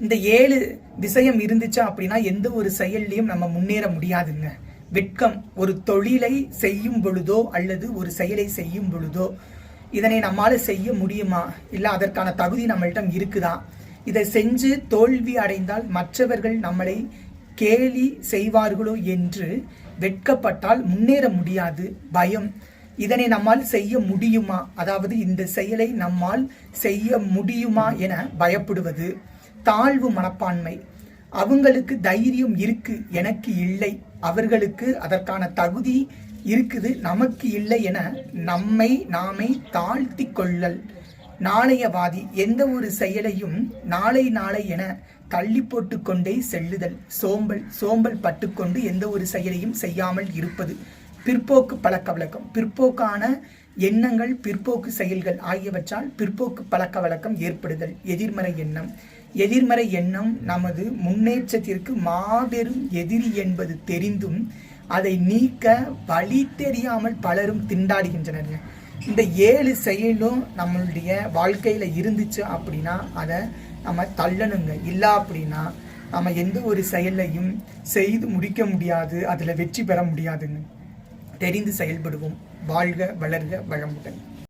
இந்த ஏழு விஷயம் இருந்துச்சு அப்படின்னா எந்த ஒரு செயல்லையும் நம்ம முன்னேற முடியாதுங்க. வெட்கம் ஒரு தொழிலை செய்யும் பொழுதோ அல்லது ஒரு செயலை செய்யும் பொழுதோ இதனை நம்மால் செய்ய முடியுமா? இல்லை அதற்கான தகுதி நம்மள்டம் இருக்குதா? இதை செஞ்சு தோல்வி அடைந்தால் மற்றவர்கள் நம்மளை கேலி செய்வார்களோ என்று வெட்கப்பட்டால் முன்னேற முடியாது. பயம். இதனை நம்மால் செய்ய முடியுமா? அதாவது இந்த செயலை நம்மால் செய்ய முடியுமா என பயப்படுவது. தாழ்வு மனப்பான்மை. அவங்களுக்கு தைரியம் இருக்கு எனக்கு இல்லை. அவர்களுக்கு அதற்கான தகுதி இருக்குது நமக்கு இல்லை என நம்மை நாமே தாழ்த்தி கொள்ளல். நாளையவாதி எந்த ஒரு செயலையும் நாளை நாளை என தள்ளி போட்டு கொண்டே செல்லுதல். சோம்பல் சோம்பல் பட்டுக்கொண்டு எந்த ஒரு செயலையும் செய்யாமல் இருப்பது. பிற்போக்கு பழக்க வழக்கம் பிற்போக்கான எண்ணங்கள் பிற்போக்கு செயல்கள் ஆகியவற்றால் பிற்போக்கு பழக்க வழக்கம் ஏற்படுதல். எதிர்மறை எண்ணம். எதிர்மறை எண்ணம் நமது முன்னேற்றத்திற்கு மாபெரும் எதிரி என்பது தெரிந்தும் அதை நீக்க வழி தெரியாமல் பலரும் திண்டாடுகின்றனர் இந்த ஏழு செயலும் நம்மளுடைய வாழ்க்கையில் இருந்துச்சு அப்படின்னா அதை நம்ம தள்ளணுங்க. இல்லை அப்படின்னா நம்ம எந்த ஒரு செயலையும் செய்து முடிக்க முடியாது அதில் வெற்றி பெற முடியாதுங்க. தெரிந்து செயல்படுவோம். வாழ்க வளர்க வளமுடன்.